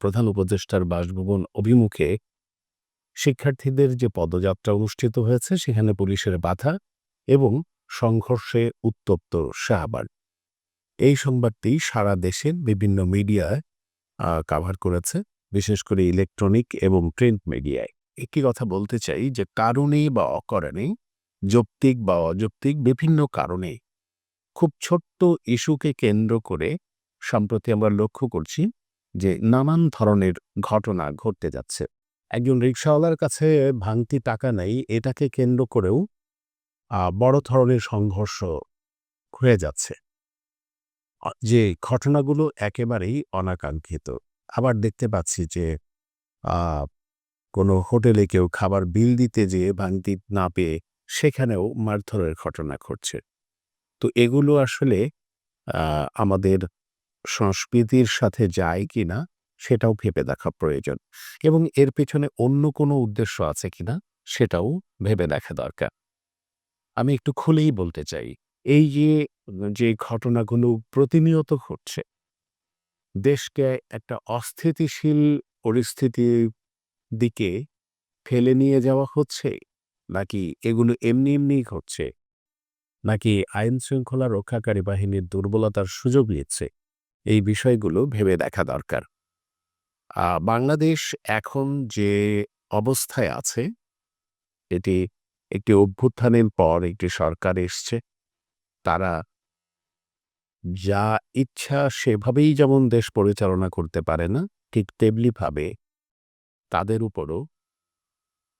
প্রধান উপদেষ্টার বাসভবন অভিমুখে শিক্ষার্থীদের যে পদযাত্রা অনুষ্ঠিত হয়েছে, সেখানে পুলিশের বাধা এবং সংঘর্ষে উত্তপ্ত শাহবাগ। এই সংবাদটি সারা দেশের বিভিন্ন মিডিয়ায় কাভার করেছে, বিশেষ করে ইলেকট্রনিক এবং প্রিন্ট মিডিয়ায়। একটি কথা বলতে চাই যে কারণে বা অকারণে, যৌক্তিক বা অযৌক্তিক বিভিন্ন কারণে খুব ছোট্ট ইস্যুকে কেন্দ্র করে, সম্প্রতি আমরা লক্ষ্য করছি যে নানান ধরনের ঘটনা ঘটতে যাচ্ছে। একজন রিক্সাওয়ালার কাছে ভাঙতি টাকা নেই, এটাকে কেন্দ্র করেও বড় ধরনের সংঘর্ষ হয়ে যাচ্ছে। যে ঘটনাগুলো একেবারেই অনাকাঙ্ক্ষিত। আবার দেখতে পাচ্ছি যে কোনো হোটেলে কেউ খাবার বিল দিতে যেয়ে ভাঙতি না পেয়ে সেখানেও মারধরের ঘটনা ঘটছে। তো এগুলো আসলে আমাদের সংস্কৃতির সাথে যায় কিনা সেটাও ভেবে দেখা প্রয়োজন এবং এর পেছনে অন্য কোনো উদ্দেশ্য আছে কিনা সেটাও ভেবে দেখা দরকার। আমি একটু খুলেই বলতে চাই, এই যে যে ঘটনাগুলো প্রতিনিয়ত ঘটছে, দেশকে একটা অস্থিতিশীল পরিস্থিতির দিকে ফেলে নিয়ে যাওয়া হচ্ছে, নাকি এগুলো এমনি এমনিই ঘটছে, নাকি আইন শৃঙ্খলা রক্ষাকারী বাহিনীর দুর্বলতার সুযোগ নিচ্ছে? এই বিষয়গুলো ভেবে দেখা দরকার। বাংলাদেশ এখন যে অবস্থায় আছে, এটি একটি অভ্যুত্থানের পর একটি সরকার এসছে। তারা যা ইচ্ছা সেভাবেই যেমন দেশ পরিচালনা করতে পারে না, ঠিক তেমনিভাবে তাদের উপরও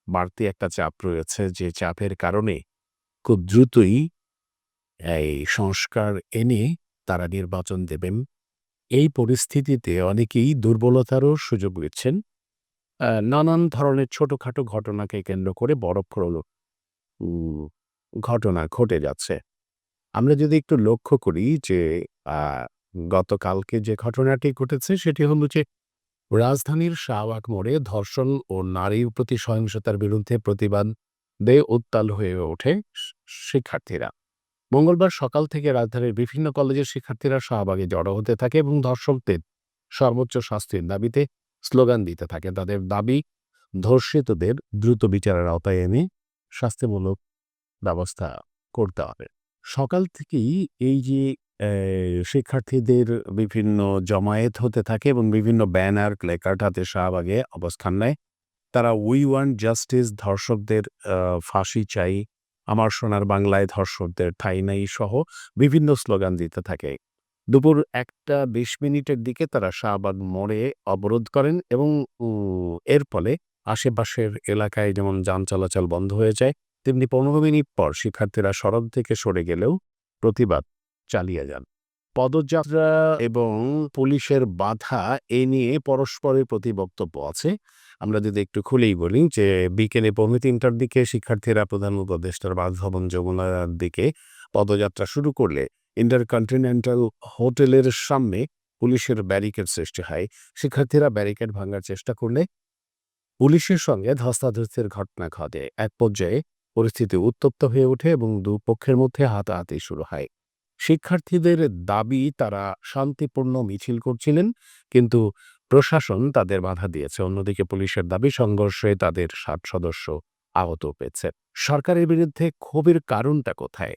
বাড়তি একটা চাপ রয়েছে যে চাপের কারণে খুব দ্রুতই এই সংস্কার এনে তারা নির্বাচন দেবেন। এই পরিস্থিতিতে অনেকেই দুর্বলতারও সুযোগ নিচ্ছেন নানান ধরনের ছোটখাটো ঘটনাকে কেন্দ্র করে বড় ঘটনা ঘটে যাচ্ছে। আমরা যদি একটু লক্ষ্য করি যে গতকালকে যে ঘটনাটি ঘটেছে সেটি হল যে, রাজধানীর শাহবাগ মোড়ে ধর্ষণ ও নারীর প্রতি সহিংসতার বিরুদ্ধে প্রতিবাদে উত্তাল হয়ে ওঠে শিক্ষার্থীরা। মঙ্গলবার সকাল থেকে রাজধানীর বিভিন্ন কলেজের শিক্ষার্থীরা শাহবাগে জড়ো হতে থাকে এবং ধর্ষকদের সর্বোচ্চ শাস্তির দাবিতে স্লোগান দিতে থাকে। তাদের দাবি, ধর্ষিতদের দ্রুত বিচারের আওতায় এনে শাস্তিমূলক ব্যবস্থা করতে হবে। সকাল থেকেই এই যে শিক্ষার্থীদের বিভিন্ন জমায়েত হতে থাকে এবং বিভিন্ন ব্যানার প্লেকার্ড হাতে শাহবাগে অবস্থান নেয়, তারা উই ওয়ান জাস্টিস ধর্ষকদের ফাঁসি চাই আমার সোনার বাংলায় ধর্ষকদের ঠাঁই নাই সহ বিভিন্ন স্লোগান দিতে থাকে। দুপুর একটা বিশ মিনিটের দিকে তারা শাহবাগ মোড়ে অবরোধ করেন এবং এর ফলে আশেপাশের এলাকায় যেমন যান চলাচল বন্ধ হয়ে যায়, তেমনি পনেরো মিনিট পর শিক্ষার্থীরা সড়ক থেকে সরে গেলেও প্রতিবাদ চালিয়ে যান। পদযাত্রা এবং পুলিশের বাধা এ নিয়ে পরস্পরের প্রতি বক্তব্য আছে। আমরা যদি একটু খুলেই বলি যে, বিকেলে পৌনে তিনটার দিকে শিক্ষার্থীরা প্রধান উপদেষ্টার বাসভবন যমুনার দিকে পদযাত্রা শুরু করলে ইন্টারকন্টিনেন্টাল হোটেলের সামনে পুলিশের ব্যারিকেড সৃষ্টি হয়। শিক্ষার্থীরা ব্যারিকেড ভাঙার চেষ্টা করলে পুলিশের সঙ্গে ধস্তাধস্তির ঘটনা ঘটে। এক পর্যায়ে পরিস্থিতি উত্তপ্ত হয়ে ওঠে এবং দুপক্ষের মধ্যে হাতাহাতি শুরু হয়। শিক্ষার্থীদের দাবি, তারা শান্তিপূর্ণ মিছিল করছিলেন, কিন্তু প্রশাসন তাদের বাধা দিয়েছে। অন্যদিকে পুলিশের দাবি, সংঘর্ষে তাদের ষাট সদস্য আহত পেয়েছে সরকারের বিরুদ্ধে ক্ষোভের কারণটা কোথায়?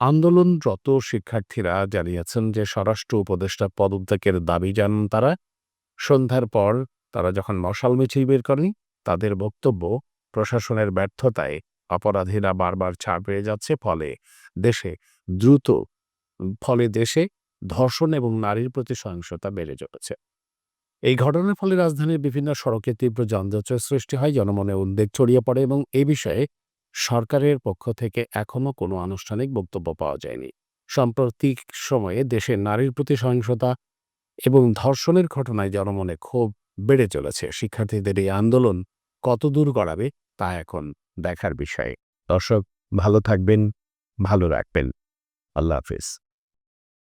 আন্দোলনরত শিক্ষার্থীরা জানিয়েছেন যে, স্বরাষ্ট্র উপদেষ্টা পদত্যাগের দাবি জানান তারা। সন্ধ্যার পর তারা যখন মশাল মিছিল বের করেন, তাদের বক্তব্য প্রশাসনের ব্যর্থতায় অপরাধীরা বারবার ছাড় পেয়ে যাচ্ছে। ফলে দেশে দ্রুত, ফলে দেশে ধর্ষণ এবং নারীর প্রতি সহিংসতা বেড়ে চলেছে। এই ঘটনার ফলে রাজধানীর বিভিন্ন সড়কে তীব্র যানজটের সৃষ্টি হয়, জনমনে উদ্বেগ ছড়িয়ে পড়ে এবং এ বিষয়ে সরকারের পক্ষ থেকে এখনও কোনো আনুষ্ঠানিক বক্তব্য পাওয়া যায়নি। সাম্প্রতিক সময়ে দেশের নারীর প্রতি সহিংসতা এবং ধর্ষণের ঘটনায় জনমনে ক্ষোভ বেড়ে চলেছে। শিক্ষার্থীদের এই আন্দোলন কত দূর গড়াবে তা এখন দেখার বিষয়। দর্শক, ভালো থাকবেন, ভালো রাখবেন। আল্লাহ হাফিজ।